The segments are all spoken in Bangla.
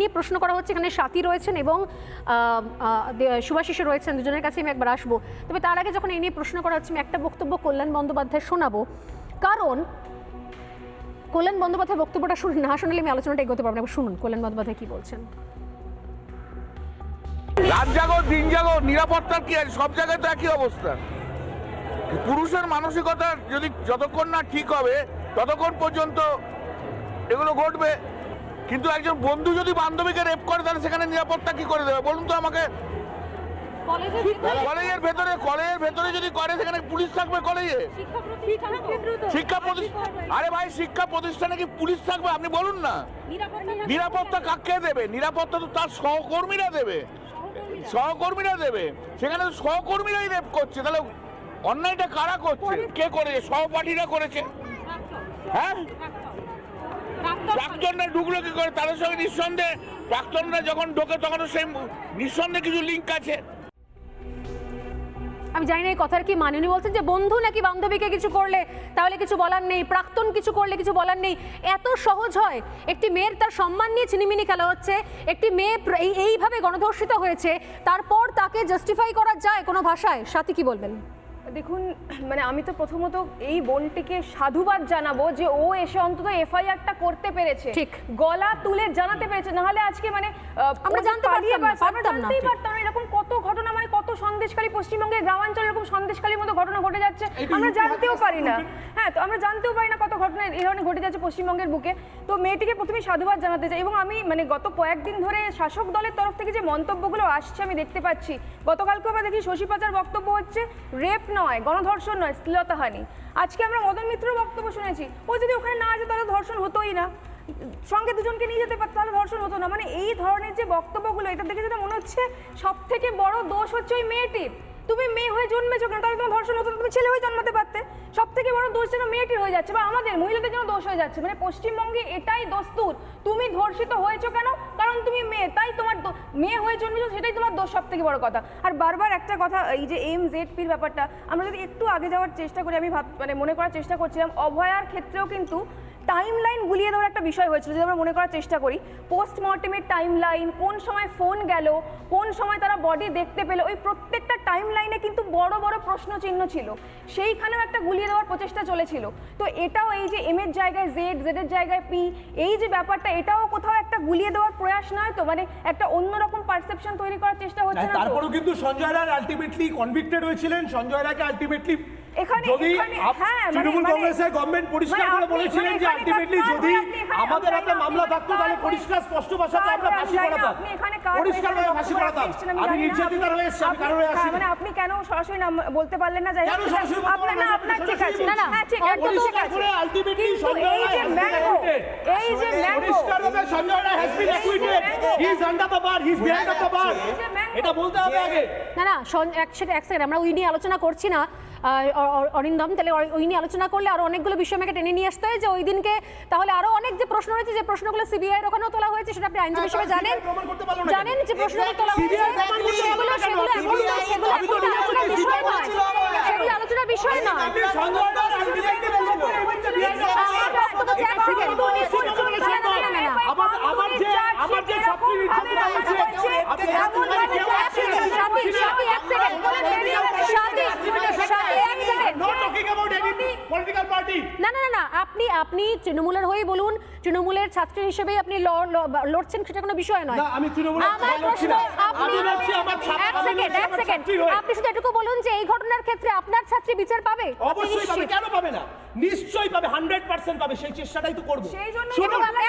নিয়ে প্রশ্ন করা হচ্ছে, এখানে সাথী রয়েছেন এবং শুভাশিসও রয়েছেন, দুজনের কাছে আমি একবার আসব। তবে তার আগে যখন এই নিয়ে প্রশ্ন করা হচ্ছে, আমি একটা বক্তব্য কল্যাণ বন্দ্যোপাধ্যায় শোনাবো। কারণ, কল্যাণ বন্দ্যোপাধ্যায় বক্তব্যটা শুনে, না শোনালে আমি আলোচনাটা এগোতে পারব না। শুনুন, কল্যাণ বন্দ্যোপাধ্যায় কি বলছেন। রাত জাগো, দিন জাগো, নিরাপত্তার কি সব জায়গায় তো একই অবস্থা। পুরুষের মানসিকতা যদি যতক্ষণ না ঠিক হবে, ততক্ষণ পর্যন্ত এগুলো ঘটবে। কিন্তু একজন বন্ধু যদি বান্ধবীকে রেপ করে তাহলে সেখানে নিরাপত্তা কি করে দেবে? বলুন তো আমাকে। কলেজের ভেতরে কলেজের ভেতরে যদি করে সেখানে পুলিশ থাকবে কলেজে? শিক্ষা প্রতিষ্ঠান আরে ভাই শিক্ষা প্রতিষ্ঠানে কি পুলিশ থাকবে? আপনি বলুন না। নিরাপত্তা কাকে দেবে? নিরাপত্তা তো তার সহকর্মীরা দেবে। সহকর্মীরা। দেবে। সেখানে তো সহকর্মীরাই রেপ করছে। তাহলে অন্যায়টা কারা করছে? কে করেছে? সহপাঠীরা করেছে। হ্যাঁ? প্রাক্তনরা ঢুকলো কি করে? তাদের সঙ্গে নিঃসন্দেহে প্রাক্তনরা যখন ঢোকে তখন সেই নিঃসন্দেহে কিছু লিঙ্ক আছে। আমি জানি না এই কথার কি মানে। উনি বলছেন যে বন্ধু নাকি বান্ধবীকে কিছু করলে তাহলে কিছু বলার নেই প্রাক্তন কিছু করলে কিছু বলার নেই। এত সহজ হয়। একটি মেয়ের তার সম্মান নিয়ে ছিনিমিনি খেলা হচ্ছে। একটি মেয়ে এইভাবে গণধর্ষিত হয়েছে। তারপর তাকে জাস্টিফাই করা যায় কোনো ভাষায়? সাথী কি বলবেন? দেখুন মানে আমি তো প্রথমত এই বোনটিকে সাধুবাদ জানাব যে ও এসে অন্তত এফআইআরটা করতে পেরেছে। ঠিক। গলা তুলে জানাতে পেরেছে। নাহলে আজকে মানে আমরা জানতে পারতাম না, পারতাম না, জানতেই পারতাম না এরকম কত ঘটনা মানে কত সন্দেশকারী পশ্চিমবঙ্গের গ্রামাঞ্চলে এরকম সন্দেশকারীর মতো ঘটনা ঘটে যাচ্ছে। আমরা জানতেও পারি না। হ্যাঁ তো আমরা জানতেও পারি না কত ঘটনা এই ধরনের ঘটে যাচ্ছে পশ্চিমবঙ্গের বুকে। তো মেয়েটিকে প্রথমে সাধুবাদ জানাতে চাই এবং আমি মানে গত কয়েকদিন ধরে শাসক দলের তরফ থেকে যে মন্তব্যগুলো আসছে আমি দেখতে পাচ্ছি। গতকালকে আমরা দেখি শশী পাচার বক্তব্য হচ্ছে রেপ নয়, গণধর্ষণ নয় শ্লীলতাহানি আজকে আমরা মদন মিত্র বক্তব্য শুনেছি। ও যদি ওখানে না যেত তাহলে ধর্ষণ হতোই না। সঙ্গে দুজনকে নিয়ে যেতে পারতো, তাহলে ধর্ষণ হতো না। মানে এই ধরনের যে বক্তব্যগুলো, এটা দেখে যেটা মনে হচ্ছে সব থেকে বড় দোষ হচ্ছে ওই মেয়েটির। তুমি মেয়ে হয়ে জন্মেছো কেন? তাহলে তোমার ধর্ষণ হতো তুমি ছেলে হয়ে জন্মাতে পারতে। সব থেকে বড় দোষ যেন মেয়েটির হয়ে যাচ্ছে বা আমাদের মহিলাদের জন্য দোষ হয়ে যাচ্ছে। মানে পশ্চিমবঙ্গে এটাই দস্তুর। তুমি ধর্ষিত হয়েছো কেন? কারণ তুমি মেয়ে, তাই তোমার মেয়ে হয়ে জন্মেছো, সেটাই তোমার দোষ সব থেকে বড় কথা। আর বারবার একটা কথা, এই যে এম জেড পির ব্যাপারটা, আমরা যদি একটু আগে যাওয়ার চেষ্টা করি, আমি ভাব মানে মনে করার চেষ্টা করছিলাম, অভয়ার ক্ষেত্রেও কিন্তু টাইম লাইন গুলিয়ে দেওয়ার একটা বিষয় হয়েছিল যদি আমরা মনে করার চেষ্টা করি। পোস্টমর্টেমের টাইম লাইন কোন সময় ফোন গেল কোন সময় তারা বডি দেখতে পেল ওই প্রত্যেকটা টাইম লাইনে কিন্তু বড় বড় প্রশ্ন চিহ্ন ছিল। সেইখানেও একটা গুলিয়ে দেওয়ার প্রচেষ্টা চলেছিল। তো এটাও এই যে এম এর জায়গায় জেড জেড এর জায়গায় পি এই যে ব্যাপারটা এটাও কোথাও একটা গুলিয়ে দেওয়ার প্রয়াস নয় তো? মানে একটা অন্যরকম পারসেপশন তৈরি করার চেষ্টা হচ্ছে না তো? তারপরেও কিন্তু সঞ্জয় রায় আলটিমেটলি কনভিক্টেড হয়েছিলেন। সঞ্জয় রায়কে আলটিমেটলি যদি হ্যাঁ, মানে- তৃণমূল মানে- কংগ্রেসের গভর্নমেন্ট পরিষ্কার মানে করে আপনি- বলেছিলেন যে আলটিমেটলি যদি আমাদের হাতে মামলা থাকতো তাহলে পরিষ্কার স্পষ্ট ভাষাতে আমরা ফাঁসি করাতাম। পরিষ্কার ভাবে ফাঁসি করাতাম। আমি। নির্যাতিতার হয়ে এসেছি আমি মানে আপনি কেন সরাসরি নাম বলতে পারলেন না? যাই আপনার না? আপনার ঠিক আছে। না, না, হ্যাঁ ঠিক অন্তত ঠিক আছে। করে সঞ্জয় এই রায় যে. এই ম্যাঙ্গো পরিষ্কার ভাবে সঞ্জয় রায় এটা বলতে হবে আগে না না এক সেকেন্ড আমরা ওই নিয়ে আলোচনা করছি না অরিন্দম তাহলে ওই- নিয়ে আলোচনা করলে আরও অনেকগুলো বিষয় আমাকে টেনে নিয়ে আসতে হয় যে ওই দিনকে তাহলে আরও অনেক যে প্রশ্ন রয়েছে যে প্রশ্নগুলো সিবিআই এর ওখানেও তোলা হয়েছে সেটা আপনি আইনজীবী হ্যাঁ, হিসেবে জানেন না জানেন যে প্রশ্নগুলো তোলা হয়েছে সেগুলো না না, আলোচনার বিষয় নয় সেগুলো আলোচনার বিষয় নয় আপনি সঞ্জয় রায় ultimately বলেছিলেন। আমার বক্তব্য হচ্ছে এক সেকেন্ড। না, না, না, না, না। আমার আমার যে আমার যে ছাত্রী নির্যাতিত হয়েছে আপনি এতদিন কেউ accident সাথী, সাথী, এক সেকেন্ড। সাথী, সাথী, এক second. not talking about political party. না না না আপনি আপনি তৃণমূলের হয়েই বলুন তৃণমূলের ছাত্রী হিসেবে আপনি লড়ছেন সেটা কোনো বিষয় নয়। না, আমি তৃণমূলের আমার প্রশ্ন আপনি এক সেকেন্ড এক সেকেন্ড শুধু এটুকু বলুন যে এই ঘটনার ক্ষেত্রে আপনার ছাত্রী বিচার পাবে? অবশ্যই পাবে কেন পাবে না? নিশ্চয়ই পাবে হান্ড্রেড পার্সেন্ট পাবে সেই চেষ্টাটাই তো করব। সেই জন্য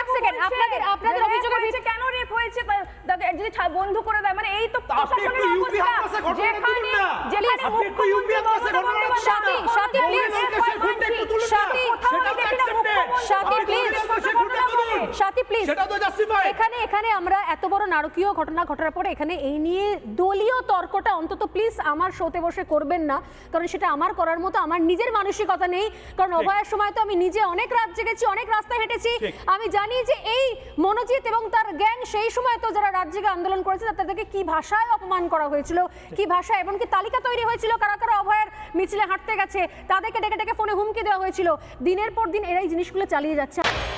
এক second, আপনাদের- আপনাদের অভিযোগের হয়েছে কেন রেপ হয়েছে তা- তাকে যদি ছা- বন্ধ করে দেয় মানে এই তো তা আপনি একটু প্রশাসনের ইউপি অবস্থা হাতটাসে ঘটনাটা যেখানে তুলুন না। যেখানে আপনি একটু ইউপি মুখ্যমন্ত্রী হাতটাসে মমতা ঘটনাটা বন্দ্যোপাধ্যায় সাথী, সাথী, কোনো please, rape হয় খুনটা একটু তুলুন না। সাথী, কোথাও সেটাও তো দেখি না accepted। মুখ্যমন্ত্রী সাথী, আপনি please, বলছেন তো সে খুনটা তুলুন। সাথী প্লিজ তো। এখানে এখানে আমরা এত বড় নারকীয় ঘটনা ঘটার পরে এখানে এই নিয়ে দলীয় তর্কটা অন্তত প্লিজ আমার শোতে বসে করবেন না কারণ সেটা আমার করার মতো আমার নিজের মানসিকতা নেই। কারণ অভয়ের সময় তো আমি নিজে অনেক রাত জেগেছি অনেক রাস্তায় হেঁটেছি। আমি জানি যে এই মনোজিৎ এবং তার গ্যাং সেই সময় তো যারা রাত জেগে আন্দোলন করেছে তাদেরকে কি ভাষায় অপমান করা হয়েছিল কি ভাষায় এবং কি তালিকা তৈরি হয়েছিল কারা কারা অভয়ের মিছিলে হাঁটতে গেছে তাদেরকে ডেকে ডেকে ফোনে হুমকি দেওয়া হয়েছিল। দিনের পর দিন এরা এই জিনিসগুলো চালিয়ে যাচ্ছে।